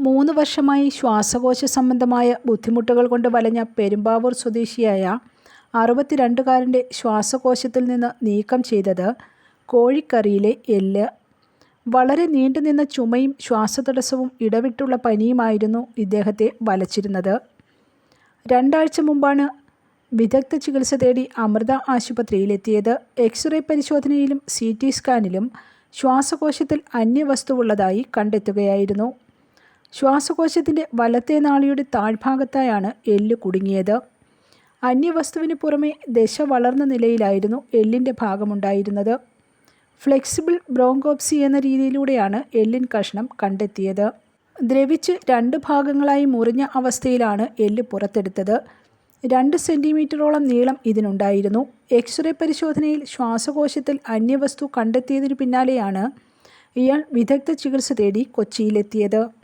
മൂന്ന് വർഷമായി ശ്വാസകോശ സംബന്ധമായ ബുദ്ധിമുട്ടുകൾ കൊണ്ട് വലഞ്ഞ പെരുമ്പാവൂർ സ്വദേശിയായ അറുപത്തിരണ്ടുകാരന്റെ ശ്വാസകോശത്തിൽ നിന്ന് നീക്കം ചെയ്തത് കോഴിക്കറിയിലെ എല്ല്. വളരെ നീണ്ടുനിന്ന ചുമയും ശ്വാസതടസ്സവും ഇടവിട്ടുള്ള പനിയുമായിരുന്നു ഇദ്ദേഹത്തെ വലച്ചിരുന്നത്. രണ്ടാഴ്ച മുമ്പാണ് വിദഗ്ധ ചികിത്സ തേടി അമൃത ആശുപത്രിയിലെത്തിയത്. എക്സ്റേ പരിശോധനയിലും സി ടി സ്കാനിലും ശ്വാസകോശത്തിൽ അന്യവസ്തുവുള്ളതായി കണ്ടെത്തുകയായിരുന്നു. ശ്വാസകോശത്തിന്റെ വലത്തെ നാളിയുടെ താഴ്ഭാഗത്തായാണ് എല്ല് കുടുങ്ങിയത്. അന്യവസ്തുവിന് പുറമെ ദശ വളർന്ന നിലയിലായിരുന്നു എല്ലിന്റെ ഭാഗമുണ്ടായിരുന്നത്. ഫ്ലെക്സിബിൾ ബ്രോങ്കോപ്സി എന്ന രീതിയിലൂടെയാണ് എല്ലിൻ കഷ്ണം കണ്ടെത്തിയത്. ദ്രവിച്ച് രണ്ട് ഭാഗങ്ങളായി മുറിഞ്ഞ അവസ്ഥയിലാണ് എല്ല് പുറത്തെടുത്തത്. രണ്ട് സെന്റിമീറ്ററോളം നീളം ഇതിനുണ്ടായിരുന്നു. എക്സ്റേ പരിശോധനയിൽ ശ്വാസകോശത്തിൽ അന്യവസ്തു കണ്ടെത്തിയതിനു പിന്നാലെയാണ് ഇയാൾ വിദഗ്ധ ചികിത്സ തേടി കൊച്ചിയിലെത്തിയത്.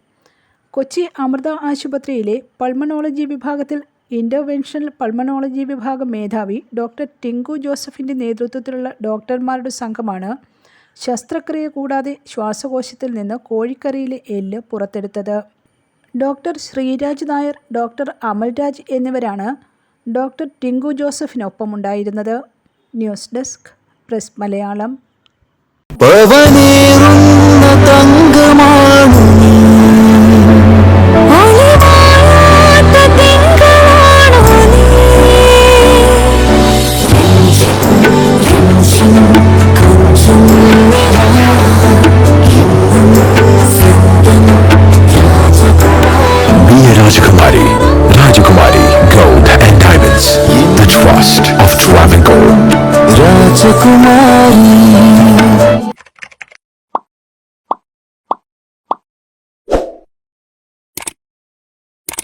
കൊച്ചി അമൃത ആശുപത്രിയിലെ പൾമണോളജി വിഭാഗത്തിൽ ഇന്റർവെൻഷണൽ പൾമണോളജി വിഭാഗം മേധാവി ഡോക്ടർ ടിങ്കു ജോസഫിന്റെ നേതൃത്വത്തിലുള്ള ഡോക്ടർമാരുടെ സംഘമാണ് ശസ്ത്രക്രിയ കൂടാതെ ശ്വാസകോശത്തിൽ നിന്ന് കോഴിക്കറിയിലെ എല്ല് പുറത്തെടുത്തത്. ഡോക്ടർ ശ്രീരാജ് നായർ ഡോക്ടർ അമൽരാജ് എന്നിവരാണ് doctor Tinku ജോസഫിനൊപ്പമുണ്ടായിരുന്നത്. News desk press Malayalam. राजकुमारी